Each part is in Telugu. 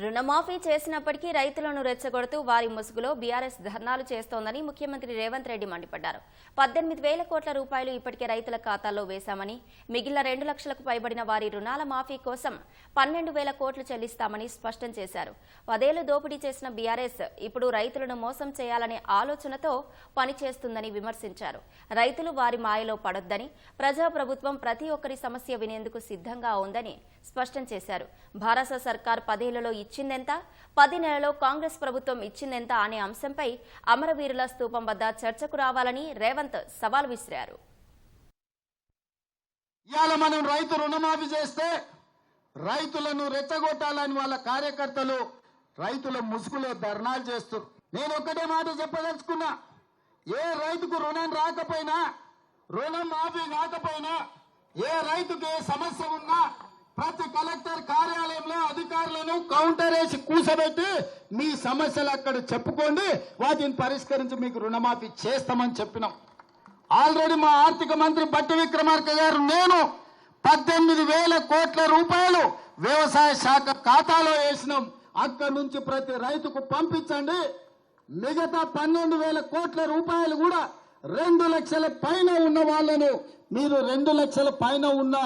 రుణమాఫీ చేసినప్పటికీ రైతులను రెచ్చగొడుతూ వారి ముసుగులో బీఆర్ఎస్ ధర్నాలు చేస్తోందని ముఖ్యమంత్రి రేవంత్ రెడ్డి మండిపడ్డారు. పద్దెనిమిది వేల కోట్ల రూపాయలు ఇప్పటికే రైతుల ఖాతాల్లో వేశామని మిగిలిన రెండు లక్షలకు పైబడిన వారి రుణాల మాఫీ కోసం పన్నెండు వేల కోట్లు చెల్లిస్తామని స్పష్టం చేశారు. పదేళ్ళు దోపిడీ చేసిన బీఆర్ఎస్ ఇప్పుడు రైతులను మోసం చేయాలనే ఆలోచనతో పనిచేస్తుందని విమర్శించారు. రైతులు వారి మాయలో పడొద్దని ప్రజాప్రభుత్వం ప్రతి ఒక్కరి సమస్య వినేందుకు సిద్ధంగా ఉందని స్పష్టం చేశారు. భారత సర్కార్ పదేళ్ళలో ఇచ్చిందెంత? పది నెలలో కాంగ్రెస్ ప్రభుత్వం ఇచ్చిందెంత అనే అంశంపై అమరవీరుల స్తూపం వద్ద చర్చకు రావాలని రేవంత్ సవాల్ విసిరారు. ఇవాళ మనం రైతు రుణమాఫీ చేస్తే రైతులను రెచ్చగొట్టాలని వాళ్ళ కార్యకర్తలు రైతుల ముసుగులో ధర్నాలు చేస్తారు. నేను ఒక్కటే మాట చెప్పదలుచుకున్నా ఏ రైతుకు రుణం రాకపోయినా రుణం మాఫీ కాకపోయినా ఏ రైతుకు ఏ సమస్య ఉన్నా ప్రతి కలెక్టర్ కార్యాలయంలో అధికారులను కౌంటర్ వేసి కూసబెట్టి మీ సమస్యలు అక్కడ చెప్పుకోండి వాటిని పరిష్కరించి మీకు రుణమాఫీ చేస్తామని చెప్పినాం. ఆల్రెడీ మా ఆర్థిక మంత్రి బట్టి విక్రమార్క గారు నేను పద్దెనిమిది వేల కోట్ల రూపాయలు వ్యవసాయ శాఖ ఖాతాలో వేసినాం. అక్కడి నుంచి ప్రతి రైతుకు పంపించండి. మిగతా పన్నెండు వేల కోట్ల రూపాయలు కూడా రెండు లక్షల పైన ఉన్న వాళ్ళను మీరు రెండు లక్షల పైన ఉన్న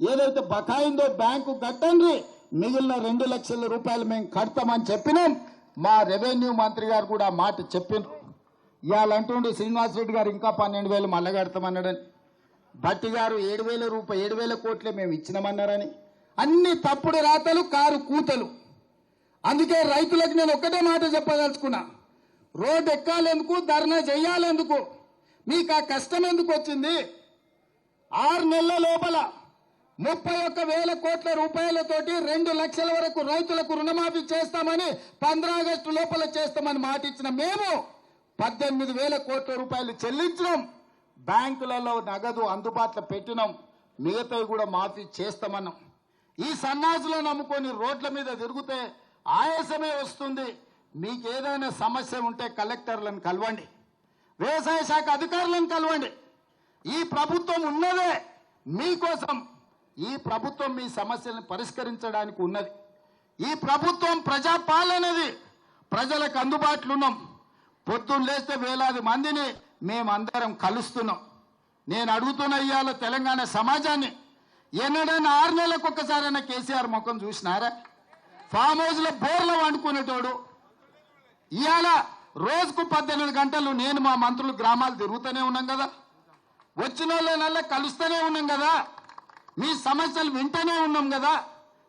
ఏదైతే బకాయిందో బ్యాంకు కట్టండి మిగిలిన రెండు లక్షల రూపాయలు మేము కడతామని చెప్పినాం. మా రెవెన్యూ మంత్రి గారు కూడా మాట చెప్పినారు. ఇవాళ అంటుండు శ్రీనివాస్ రెడ్డి గారు ఇంకా పన్నెండు వేలు మళ్ళా కడతామన్నాడని. భట్టి గారు ఏడు వేల రూపాయలు ఏడు వేల కోట్లే మేము ఇచ్చినామన్నారని. అన్ని తప్పుడు రాతలు కారు కూతలు. అందుకే రైతులకు నేను ఒక్కటే మాట చెప్పదలుచుకున్నా. రోడ్డు ఎక్కాలెందుకు ధర్నా చెయ్యాలెందుకు మీకు ఆ కష్టం ఎందుకు వచ్చింది? ఆరు నెలల లోపల ముప్పై ఒక్క వేల కోట్ల రూపాయలతోటి రెండు లక్షల వరకు రైతులకు రుణమాఫీ చేస్తామని పంద్రా ఆగస్టు లోపల చేస్తామని మాట ఇచ్చిన మేము పద్దెనిమిది వేల కోట్ల రూపాయలు చెల్లించినాం. బ్యాంకులలో నగదు అందుబాటులో పెట్టినాం. మిగతావి కూడా మాఫీ చేస్తామన్నాం. ఈ సన్నాసులో నమ్ముకొని రోడ్ల మీద తిరిగితే ఆయాసమే వస్తుంది. మీకు ఏదైనా సమస్య ఉంటే కలెక్టర్లను కలవండి. వ్యవసాయ శాఖ అధికారులను కలవండి. ఈ ప్రభుత్వం ఉన్నదే మీకోసం. ఈ ప్రభుత్వం మీ సమస్యలను పరిష్కరించడానికి ఉన్నది. ఈ ప్రభుత్వం ప్రజాపాలనది. ప్రజలకు అందుబాటులో ఉన్నాం పొద్దున్న లేస్తే వేలాది మందిని మేమందరం కలుస్తున్నాం. నేను అడుగుతున్న ఇవాళ తెలంగాణ సమాజాన్ని ఎన్నడైనా ఆరు నెలలకు ఒక్కసారైనా కేసీఆర్ ముఖం చూసినారా? ఫామ్ హౌస్లో బోర్లో వండుకునేటోడు. ఇవాళ రోజుకు పద్దెనిమిది గంటలు నేను మా మంత్రులు గ్రామాలు తిరుగుతూనే ఉన్నాం కదా. వచ్చిన వాళ్ళనల్లా కలుస్తూనే ఉన్నాం కదా. మీ సమస్యలు వింటూనే ఉన్నాం కదా.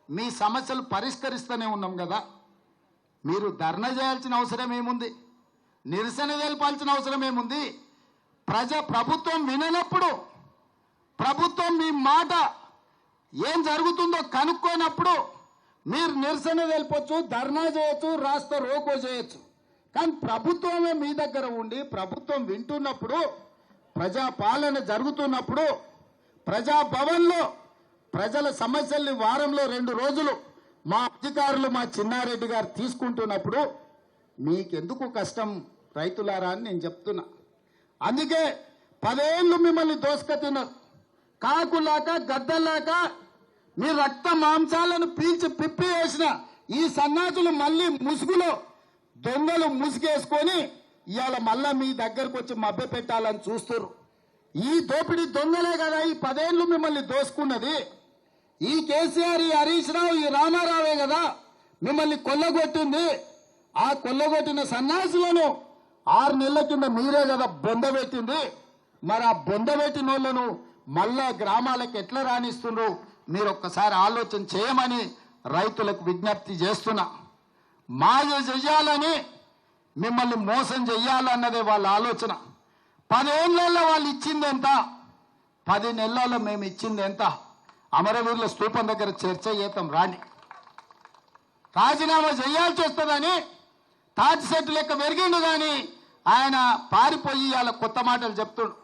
మీ సమస్యలు పరిష్కరిస్తూనే ఉన్నాం కదా. మీరు ధర్నా చేయాల్సిన అవసరం ఏముంది? నిరసన తెలపాల్సిన అవసరం ఏముంది? ప్రజ ప్రభుత్వం విననప్పుడు ప్రభుత్వం మీ మాట ఏం జరుగుతుందో కనుక్కోనప్పుడు మీరు నిరసన తెలపొచ్చు ధర్నా చేయొచ్చు రాస్తా రోకో చేయొచ్చు. కానీ ప్రభుత్వమే మీ దగ్గర ఉండి ప్రభుత్వం వింటున్నప్పుడు ప్రజా పాలన జరుగుతున్నప్పుడు ప్రజాభవన్లో ప్రజల సమస్యల్ని వారంలో రెండు రోజులు మా అధికారులు మా చిన్నారెడ్డి గారు తీసుకుంటున్నప్పుడు మీకెందుకు కష్టం రైతులారా అని నేను చెప్తున్నా. అందుకే పదేళ్ళు మిమ్మల్ని దోసుకతిన్నారు కాకులాక గద్దలాక మీ రక్త మాంసాలను పీల్చి పిప్పి వేసిన ఈ సన్నాసులు మళ్ళీ ముసుగులో దొంగలు ముసుగేసుకొని ఇవాళ మళ్ళా మీ దగ్గరకు వచ్చి మభ్య పెట్టాలని చూస్తున్నారు ఈ దోపిడీ దొంగలే కదా ఈ పదేళ్ళు మిమ్మల్ని దోసుకున్నది. ఈ కేసీఆర్ ఈ హరీష్ రావు ఈ రామారావే కదా మిమ్మల్ని కొల్లగొట్టింది. ఆ కొల్లగొట్టిన సన్యాసులను ఆరు నెలల కింద మీరే కదా బొందబెట్టింది మరి ఆ బొందబెట్టిన వాళ్ళను మళ్ళా గ్రామాలకు ఎట్లా రాణిస్తుండ్రు? మీరు ఒక్కసారి ఆలోచన చేయమని రైతులకు విజ్ఞప్తి చేస్తున్నా. మాయ చెయ్యాలని మిమ్మల్ని మోసం చెయ్యాలన్నదే వాళ్ళ ఆలోచన. పదేళ్ళలో వాళ్ళు ఇచ్చింది ఎంత? పది నెలల్లో మేము ఇచ్చింది ఎంత? అమరవీరుల స్థూపం దగ్గర చర్చ చేద్దాం రాని రాజీనామా చేయాల్సి వస్తుందని తాటి సెట్టు లెక్క పెరిగిండు కానీ ఆయన పారిపోయి వాళ్ళ కొత్త మాటలు చెప్తుండు.